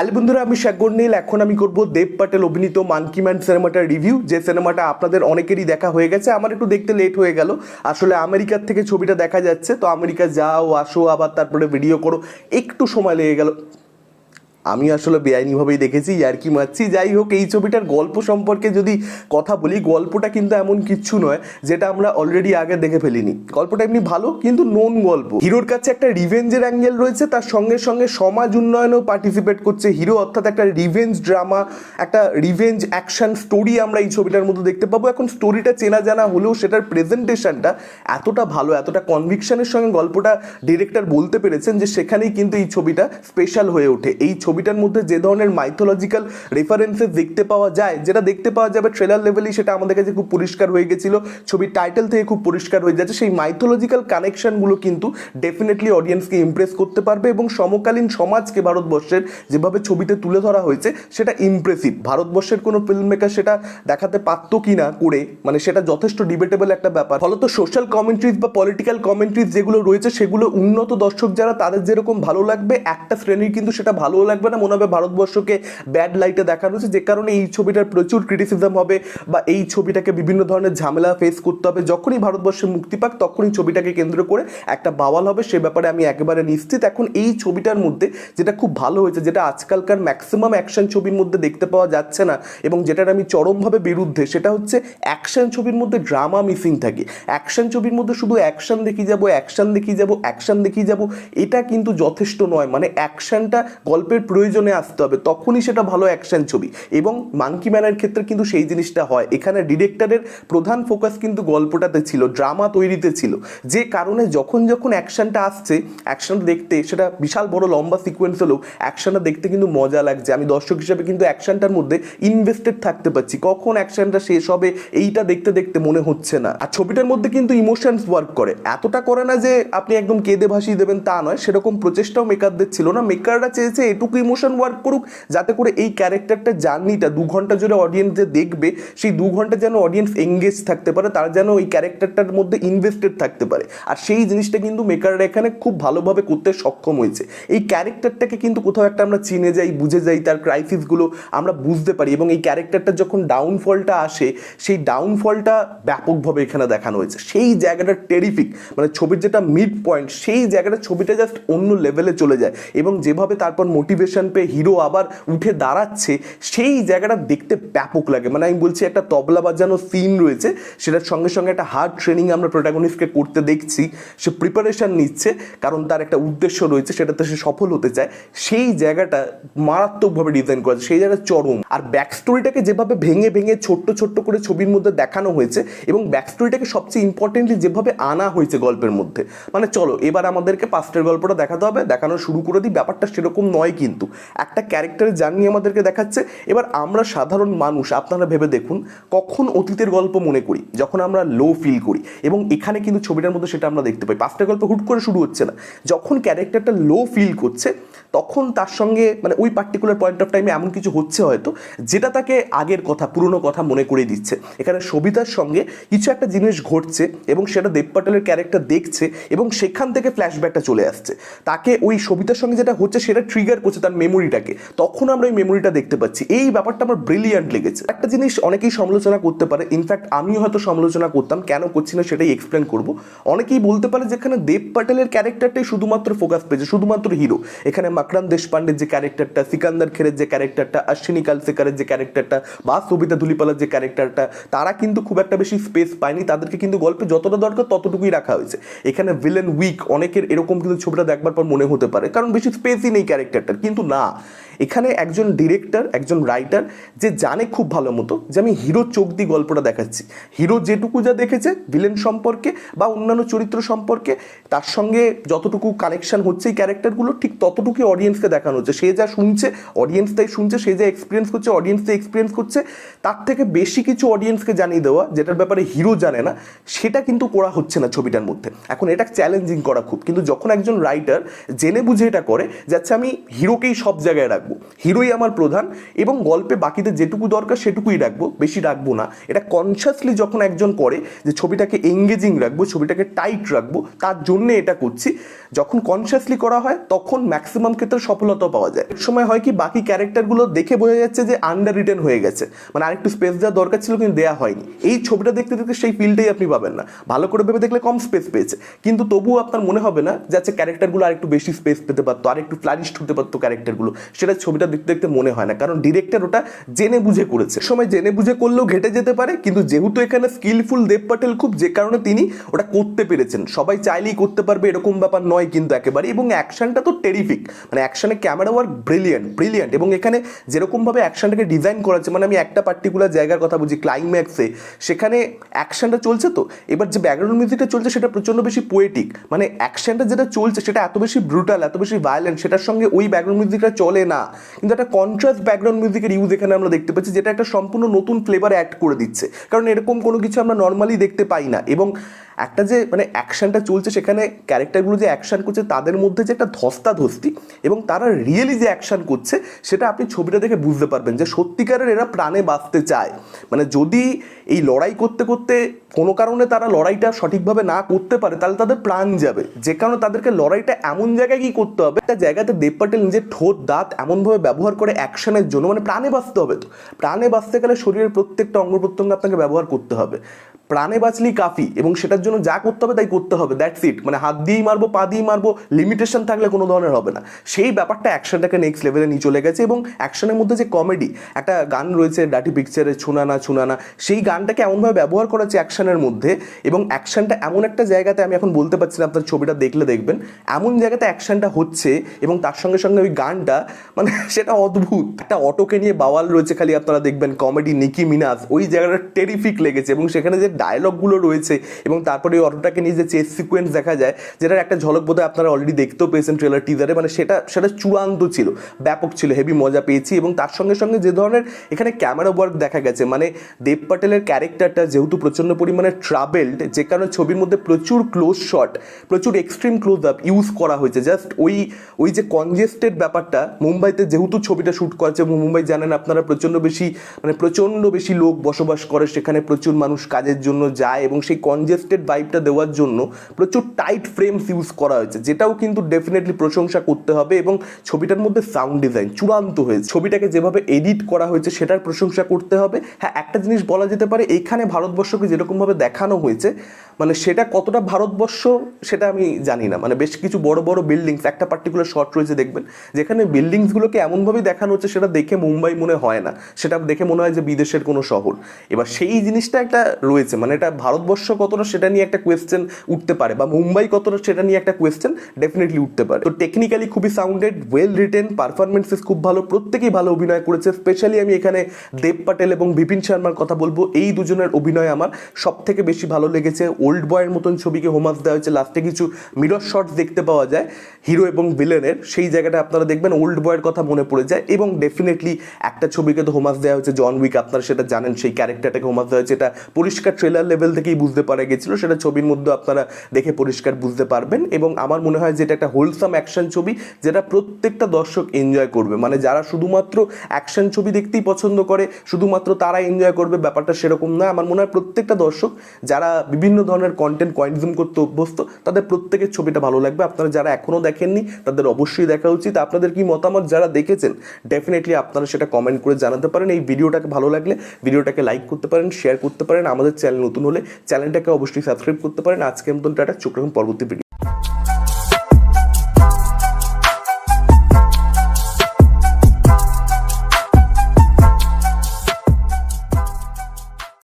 আলি বন্ধুরা, আমি শেখর নীল এখন আমি করব দেব পাটেল অভিনীত মানকি ম্যান সিনেমাটার রিভিউ। যে সিনেমাটা আপনাদের অনেকেরই দেখা হয়ে গেছে, আমার একটু দেখতে লেট হয়ে গেল। আসলে আমেরিকার থেকে ছবিটা দেখা যাচ্ছে, তো আমেরিকা যাও, আসো, আবার তারপরে ভিডিও করো। একটু সময় লেগে গেল। আমি আসলে বেআইনিভাবেই দেখেছি, ইয়ার্কি মারছি। যাই হোক, এই ছবিটার গল্প সম্পর্কে যদি কথা বলি, গল্পটা কিন্তু এমন কিচ্ছু নয়, যেটা আমরা অলরেডি আগে দেখে ফেলিনি। গল্পটা এমনি ভালো, কিন্তু নোন গল্প। হিরোর কাছে একটা রিভেঞ্জের অ্যাঙ্গেল রয়েছে, তার সঙ্গে সঙ্গে সমাজ উন্নয়নেও পার্টিসিপেট করছে। হিরো অর্থাৎ একটা রিভেঞ্জ ড্রামা একটা রিভেঞ্জ অ্যাকশন স্টোরি আমরা এই ছবিটার মধ্যে দেখতে পাবো। এখন স্টোরিটা চেনা জানা হলেও সেটার প্রেজেন্টেশনটা এতটা ভালো, এতটা কনভিকশনের সঙ্গে গল্পটা ডিরেক্টর বলতে পেরেছেন যে সেখানেই কিন্তু এই ছবিটা স্পেশাল হয়ে ওঠে। এই ছবিটার মধ্যে যে ধরনের মাইথোলজিক্যাল রেফারেন্সেস দেখতে পাওয়া যায়, যেটা দেখতে পাওয়া যাবে ট্রেলার লেভেলেই সেটা আমাদের কাছে খুব পরিষ্কার হয়ে গেছিল। ছবির টাইটেল থেকে খুব পরিষ্কার হয়ে যাচ্ছে। সেই মাইথোলজিক্যাল কানেকশনগুলো কিন্তু ডেফিনেটলি অডিয়েন্সকে ইমপ্রেস করতে পারবে এবং সমকালীন সমাজকে ভারতবর্ষের যেভাবে ছবিতে তুলে ধরা হয়েছে, সেটা ইমপ্রেসিভ ভারতবর্ষের কোনো ফিল্ম মেকার সেটা দেখাতে পারতো কি না করে মানে সেটা যথেষ্ট ডিবেটেবল একটা ব্যাপার। ফলত সোশ্যাল কমেন্ট্রিজ বা পলিটিক্যাল কমেন্ট্রিজ যেগুলো রয়েছে, সেগুলো উন্নত দর্শক যারা, তাদের যেরকম ভালো লাগবে, একটা শ্রেণির কিন্তু সেটা ভালো লাগবে না। মনে হবে ভারতবর্ষকে ব্যাড লাইটে দেখানো হচ্ছে যে কারণে এই ছবিটার প্রচুর ক্রিটিসিজম হবে বা এই ছবিটাকে বিভিন্ন ধরনের ঝামেলা ফেস করতে হবে। যখনই ভারতবর্ষে মুক্তি পাক, তখনই ছবিটাকে কেন্দ্র করে একটা বাওয়াল হবে। সে ব্যাপারে আমি একেবারে নিশ্চিত। এখন এই ছবিটার মধ্যে যেটা খুব ভালো হয়েছে, যেটা আজকালকার ম্যাক্সিমাম অ্যাকশন ছবির মধ্যে দেখতে পাওয়া যাচ্ছে না এবং যেটার আমি চরমভাবে বিরুদ্ধে, সেটা হচ্ছে অ্যাকশন ছবির মধ্যে ড্রামা মিসিং থাকে। অ্যাকশন ছবির মধ্যে শুধু অ্যাকশন দেখি যাব অ্যাকশন দেখি যাব অ্যাকশন দেখি যাব, এটা কিন্তু যথেষ্ট নয়। মানে অ্যাকশনটা গল্পের প্রয়োজনে আসতে হবে, তখনই সেটা ভালো অ্যাকশন ছবি। এবং মাঙ্কি ম্যানের ক্ষেত্রে কিন্তু সেই জিনিসটা হয়। এখানে ডিরেক্টরের প্রধান ফোকাস কিন্তু গল্পটাতে ছিল ড্রামা তৈরিতে ছিল। যে কারণে যখন যখন অ্যাকশনটা আসছে অ্যাকশনটা দেখতে সেটা বিশাল বড় লম্বা সিকোয়েন্স হলেও অ্যাকশনটা দেখতে কিন্তু মজা লাগছে। আমি দর্শক হিসেবে কিন্তু অ্যাকশনটার মধ্যে ইনভেস্টেড থাকতে পারছি। কখন অ্যাকশনটা শেষ হবে, এইটা দেখতে দেখতে মনে হচ্ছে না। আর ছবিটার মধ্যে কিন্তু ইমোশনস ওয়ার্ক করে। এতটা করে না যে আপনি একদম কেঁদে ভাসিয়ে দেবেন তা নয়। সেরকম প্রচেষ্টাও মেকারদের ছিল না। মেকাররা চেয়েছে এটুকু ইমোশন ওয়ার্ক করুক, যাতে করে এই ক্যারেক্টারটা জার্নিটা দু ঘণ্টা জুড়ে অডিয়েন্স যে দেখবে, সেই দু ঘণ্টা যেন অডিয়েন্স এঙ্গেজ থাকতে পারে, তারা যেন ওই ক্যারেক্টারটার মধ্যে ইনভেস্টেড থাকতে পারে। আর সেই জিনিসটা কিন্তু মেকাররা এখানে খুব ভালোভাবে করতে সক্ষম হয়েছে। এই ক্যারেক্টারটাকে কিন্তু কোথাও একটা আমরা চিনে যাই, বুঝে যাই, তার ক্রাইসিসগুলো আমরা বুঝতে পারি এবং এই ক্যারেক্টারটা যখন ডাউনফলটা আসে, সেই ডাউনফলটা ব্যাপকভাবে এখানে দেখানো হয়েছে। সেই জায়গাটা টেরিফিক মানে ছবির যেটা মিড পয়েন্ট সেই জায়গাটা, ছবিটা জাস্ট অন্য লেভেলে চলে যায়। এবং যেভাবে তারপর মোটিভেশন পেয়ে হিরো আবার উঠে দাঁড়াচ্ছে, সেই জায়গাটা দেখতে ব্যাপক লাগে। মানে আমি বলছি, একটা তবলা বাজানো সিন রয়েছে, সেটার সঙ্গে সঙ্গে একটা হার্ড ট্রেনিং আমরা প্রোটাগনিস্টকে করতে দেখছি। সে প্রিপারেশন নিচ্ছে, কারণ তার একটা উদ্দেশ্য রয়েছে, সেটাতে সে সফল হতে চায়। সেই জায়গাটা মারাত্মকভাবে ডিজাইন করেছে, সেই জায়গাটা চরম। আর ব্যাক স্টোরিটাকে যেভাবে ভেঙে ভেঙে ছোট্ট ছোট্ট করে ছবির মধ্যে দেখানো হয়েছে, এবং ব্যাক স্টোরিটাকে সবচেয়ে ইম্পর্টেন্টলি যেভাবে আনা হয়েছে গল্পের মধ্যে। মানে চলো, এবার আমাদেরকে পাস্টের গল্পটা দেখাতে হবে, দেখানো শুরু করে দিই, ব্যাপারটা সেরকম নয় কিন্তু। একটা ক্যারেক্টারের জার্নি আমাদেরকে দেখাচ্ছে। এবার আমরা সাধারণ মানুষ, আপনারা ভেবে দেখুন, কখন অতীতের গল্প মনে করি, যখন আমরা লো ফিল করি। এবং এখানে কিন্তু ছবিটার মধ্যে সেটা আমরা দেখতে পাই। পাঁচটা গল্প হুট করে শুরু হচ্ছে না। যখন ক্যারেক্টারটা লো ফিল করছে, তখন তার সঙ্গে মানে ওই পার্টিকুলার পয়েন্ট অফ টাইমে এমন কিছু হচ্ছে হয়তো, যেটা তাকে আগের কথা, পুরনো কথা মনে করে দিচ্ছে। এখানে সবিতার সঙ্গে কিছু একটা জিনিস ঘটছে এবং সেটা দেব পাটেলের ক্যারেক্টার দেখছে এবং সেখান থেকে ফ্ল্যাশব্যাকটা চলে আসছে। তাকে ওই সবিতার সঙ্গে যেটা হচ্ছে, সেটা ট্রিগার করছে তার মেমোরিটাকে তখন আমরা ওই মেমোরিটা দেখতে পাচ্ছি। এই ব্যাপারটা আমার ব্রিলিয়ান্ট লেগেছে। একটা জিনিস অনেকেই সমালোচনা করতে পারে। ইনফ্যাক্ট আমিও হয়তো সমালোচনা করতাম, কেন করছি না সেটাই এক্সপ্লেন করব। অনেকেই বলতে পারে যেখানে দেব পাটেলের ক্যারেক্টারটাই শুধুমাত্র ফোকাস পেয়েছে শুধুমাত্র হিরো এখানে মাকরান দেশপান্ডের যে ক্যারেক্টারটা সিকান্দার খেরের যে ক্যারেক্টারটা অশ্বিনী কালসেকারের যে ক্যারেক্টারটা বা সবিতা ধুলিপালার যে ক্যারেক্টারটা তারা কিন্তু খুব একটা বেশি স্পেস পায়নি। তাদেরকে কিন্তু গল্পে যতটা দরকার ততটুকুই রাখা হয়েছে। এখানে ভিলেন উইক অনেকের এরকম কিন্তু ছবিটা দেখবার পর মনে হতে পারে। কারণ বেশি স্পেসই নেই ক্যারেক্টারটার কিন্তু না এখানে একজন ডিরেক্টর একজন রাইটার যে জানে খুব ভালো মতো যে আমি হিরো চোখ দিয়ে গল্পটা দেখাচ্ছি। হিরো যেটুকু যা দেখেছে ভিলেন সম্পর্কে বা অন্যান্য চরিত্র সম্পর্কে, তার সঙ্গে যতটুকু কানেকশন হচ্ছে এই ক্যারেক্টারগুলো ঠিক ততটুকুই অডিয়েন্সকে দেখানো হচ্ছে। সে যা শুনছে অডিয়েন্স তাই শুনছে, সে যা এক্সপিরিয়েন্স করছে অডিয়েন্স তাই এক্সপিরিয়েন্স করছে। তার থেকে বেশি কিছু অডিয়েন্সকে জানিয়ে দেওয়া, যেটার ব্যাপারে হিরো জানে না, সেটা কিন্তু করা হচ্ছে না ছবিটার মধ্যে। এখন এটা চ্যালেঞ্জিং করা খুব। কিন্তু যখন একজন রাইটার জেনে বুঝে এটা করে যাচ্ছে আমি হিরোকেই সব জায়গায় রাখব? রাখব। হিরোই আমার প্রধান এবং গল্পে বাকিতে যেটুকু দরকার সেটুকুই রাখব, বেশি রাখব না। এটা কনসিয়াসলি যখন একজন করে যে ছবিটাকে এঙ্গেজিং রাখব, ছবিটাকে টাইট রাখব, তার জন্যে এটা করছি। যখন কনসিয়াসলি করা হয়, তখন ম্যাক্সিমাম ক্ষেত্রে সফলতা পাওয়া যায়। এক সময় হয় কি, বাকি ক্যারেক্টারগুলো দেখে বোঝা যাচ্ছে যে আন্ডার রিটেন হয়ে গেছে। মানে আরেকটু স্পেস দেওয়ার দরকার ছিল কিন্তু দেওয়া হয়নি। এই ছবিটা দেখতে দেখতে সেই ফিলটাই আপনি পাবেন না। ভালো করে ভেবে দেখলে কম স্পেস পেয়েছে। কিন্তু তবুও আপনার মনে হবে না যে আচ্ছা ক্যারেক্টারগুলো আরেকটু বেশি স্পেস পেতে পারতো আর একটু ফ্লারিশ হতে পারতো ক্যারেক্টারগুলো সেটা ছবিটা দেখতে দেখতে মনে হয় না, কারণ ডিরেক্টর ওটা জেনে বুঝে করেছে। সময় জেনে বুঝে করলেও ঘেটে যেতে পারে, কিন্তু যেহেতু এখানে স্কিলফুল দেব পাটেল খুব, যে কারণে তিনি ওটা করতে পেরেছেন। সবাই চাইলেই করতে পারবে, এরকম ব্যাপার নয় কিন্তু একেবারে, এবং অ্যাকশনটা তো টেরিফিক মানে অ্যাকশনে ক্যামেরা ওয়ার্ক ব্রিলিয়ান্ট ব্রিলিয়ান্ট এবং এখানে যেরকমভাবে অ্যাকশনটাকে ডিজাইন করা হচ্ছে মানে আমি একটা পার্টিকুলার জায়গার কথা বুঝি ক্লাইম্যাক্সে সেখানে অ্যাকশনটা চলছে তো? এবার যে ব্যাকগ্রাউন্ড মিউজিকটা চলছে, সেটা প্রচণ্ড বেশি পোয়েটিক মানে অ্যাকশনটা যেটা চলছে, সেটা এত বেশি ব্রুটাল এত বেশি ভায়োলেন্ট সেটার সঙ্গে ওই ব্যাকগ্রাউন্ড মিউজিকটা চলে না। কিন্তু একটা কন্ট্রাস্ট ব্যাকগ্রাউন্ড মিউজিকের ইউজ এখানে আমরা দেখতে পাচ্ছি, যেটা একটা সম্পূর্ণ নতুন ফ্লেভার অ্যাড করে দিচ্ছে। কারণ এরকম কোনো কিছু আমরা নর্মালি দেখতে পাই না। এবং একটা যে মানে অ্যাকশনটা চলছে সেখানে ক্যারেক্টারগুলো যে অ্যাকশন করছে, তাদের মধ্যে যে একটা ধস্তাধস্তি এবং তারা রিয়েলি যে অ্যাকশন করছে, সেটা আপনি ছবিটা দেখে বুঝতে পারবেন যে সত্যিকারের এরা প্রাণে বাঁচতে চায়। মানে যদি এই লড়াই করতে করতে কোনো কারণে তারা লড়াইটা সঠিকভাবে না করতে পারে, তাহলে তাদের প্রাণ যাবে। যে কারণে তাদেরকে লড়াইটা এমন জায়গায় কি করতে হবে, একটা জায়গাতে দেব পাটেল নিজের ঠোঁট, দাঁত এমনভাবে ব্যবহার করে অ্যাকশনের জন্য মানে প্রাণে বাঁচতে হবে তো। প্রাণে বাঁচতে গেলে শরীরের প্রত্যেকটা অঙ্গ প্রত্যঙ্গ আপনাকে ব্যবহার করতে হবে। প্রাণে বাঁচলি কাফি এবং সেটার জন্য যা করতে হবে তাই করতে হবে দ্যাটস ইট মানে হাত দিয়েই মারবো, পা দিয়েই মারবো লিমিটেশন থাকলে কোনো ধরনের হবে না। সেই ব্যাপারটা অ্যাকশনটাকে নেক্সট লেভেলে নিয়ে চলে গেছে এবং অ্যাকশনের মধ্যে যে কমেডি একটা গান রয়েছে ডাটি পিকচারে ছুনানা ছুনানা, সেই গানটাকে এমনভাবে ব্যবহার করা হচ্ছে অ্যাকশনের মধ্যে এবং অ্যাকশনটা এমন একটা জায়গাতে আমি এখন বলতে পারছি না, আপনার ছবিটা দেখলে দেখবেন, এমন জায়গাতে অ্যাকশনটা হচ্ছে এবং তার সঙ্গে সঙ্গে ওই গানটা মানে সেটা অদ্ভুত। একটা অটোকে নিয়ে বাওয়াল রয়েছে, খালি আপনারা দেখবেন কমেডি নিকি মিনাজ ওই জায়গাটা টেরিফিক লেগেছে এবং সেখানে যে ডায়লগগুলো রয়েছে এবং তারপরে ওই অটোটাকে নিয়ে যে চেস সিকোয়েন্স দেখা যায়, যেটার একটা ঝলক বোধহয় আপনারা অলরেডি দেখতেও পেয়েছেন ট্রেলার টিজারে মানে সেটা সেটা চূড়ান্ত ছিল, ব্যাপক ছিল হেভি মজা পেয়েছি এবং তার সঙ্গে সঙ্গে যে ধরনের এখানে ক্যামেরা ওয়ার্ক দেখা গেছে মানে দেব পাটেলের ক্যারেক্টারটা যেহেতু প্রচণ্ড পরিমাণে ট্রাভেলড যে কারণে ছবির মধ্যে প্রচুর ক্লোজ শট প্রচুর এক্সট্রিম ক্লোজ আপ ইউজ করা হয়েছে। জাস্ট ওই ওই যে কনজেস্টেড ব্যাপারটা, মুম্বাইতে যেহেতু ছবিটা শ্যুট করেছে মুম্বাই জানেন আপনারা প্রচণ্ড বেশি মানে প্রচণ্ড বেশি লোক বসবাস করে, সেখানে প্রচুর মানুষ কাজের জন্য যায় এবং সেই কনজেস্টেড ভাইবটা দেওয়ার জন্য প্রচুর টাইট ফ্রেমস ইউজ করা হয়েছে, যেটাও কিন্তু ডেফিনেটলি প্রশংসা করতে হবে এবং ছবিটার মধ্যে সাউন্ড ডিজাইন চূড়ান্ত হয়েছে। ছবিটাকে যেভাবে এডিট করা হয়েছে সেটার প্রশংসা করতে হবে। হ্যাঁ একটা জিনিস বলা যেতে পারে, এখানে ভারতবর্ষকে যেরকমভাবে দেখানো হয়েছে মানে সেটা কতটা ভারতবর্ষ সেটা আমি জানি না। মানে বেশ কিছু বড় বড় বিল্ডিংস একটা পার্টিকুলার শট রয়েছে দেখবেন, যেখানে বিল্ডিংসগুলোকে এমনভাবেই দেখানো হচ্ছে সেটা দেখে মুম্বাই মনে হয় না। সেটা দেখে মনে হয় যে বিদেশের কোনো শহর। এবার সেই জিনিসটা একটা রয়েছে মানে এটা ভারতবর্ষ কতটা সেটা নিয়ে একটা কোয়েশ্চেন উঠতে পারে বা মুম্বাই কতটা সেটা নিয়ে একটা কোয়েশ্চেন ডেফিনেটলি উঠতে পারে। তো টেকনিক্যালি খুবই সাউন্ডেড ওয়েল রিটেন পারফরমেন্সেস খুব ভালো, প্রত্যেকেই ভালো অভিনয় করেছে। স্পেশালি আমি এখানে দেব পাটেল এবং বিপিন শর্মার কথা বলব। এই দুজনের অভিনয় আমার সব থেকে বেশি ভালো লেগেছে। ওল্ড বয়ের মতন ছবিকে হোমাস দেওয়া হয়েছে। লাস্টে কিছু মিরর শটস দেখতে পাওয়া যায় হিরো এবং ভিলেনের সেই জায়গাটা আপনারা দেখবেন ওল্ড বয়ের কথা মনে পড়ে যায় এবং ডেফিনেটলি একটা ছবিকে তো হোমাস দেওয়া হয়েছে। জন উইক আপনারা সেটা জানেন, সেই ক্যারেক্টারটাকে হোমাস দেওয়া হয়েছে। এটা পরিষ্কার ট্রেলার লেভেল থেকেই বুঝতে পারা গেছিল। সেটা ছবির মধ্যে আপনারা দেখে পরিষ্কার বুঝতে পারবেন এবং আমার মনে হয় যে এটা একটা হোলসাম অ্যাকশন ছবি যেটা প্রত্যেকটা দর্শক এনজয় করবে। মানে যারা শুধুমাত্র অ্যাকশন ছবি দেখতেই পছন্দ করে, শুধুমাত্র তারা এনজয় করবে। ব্যাপারটা সেরকম না। আমার মনে হয় প্রত্যেকটা দর্শক, যারা বিভিন্ন ধরনের কন্টেন্ট কনজিউম করতে অভ্যস্ত, তাদের প্রত্যেকের ছবিটা ভালো লাগবে। আপনারা যারা এখনও দেখেননি, তাদের অবশ্যই দেখা উচিত। আপনাদের কি মতামত যারা দেখেছেন ডেফিনেটলি আপনারা সেটা কমেন্ট করে জানাতে পারেন। এই ভিডিওটাকে ভালো লাগলে ভিডিওটাকে লাইক করতে পারেন শেয়ার করতে পারেন। আমাদের চ্যানেল নতুন হলে চ্যানেলটাকে অবশ্যই সাবস্ক্রাইব করতে পারেন। আজকে মতন টাটা, চোখ রাখুন, পরবর্তী ভিডিও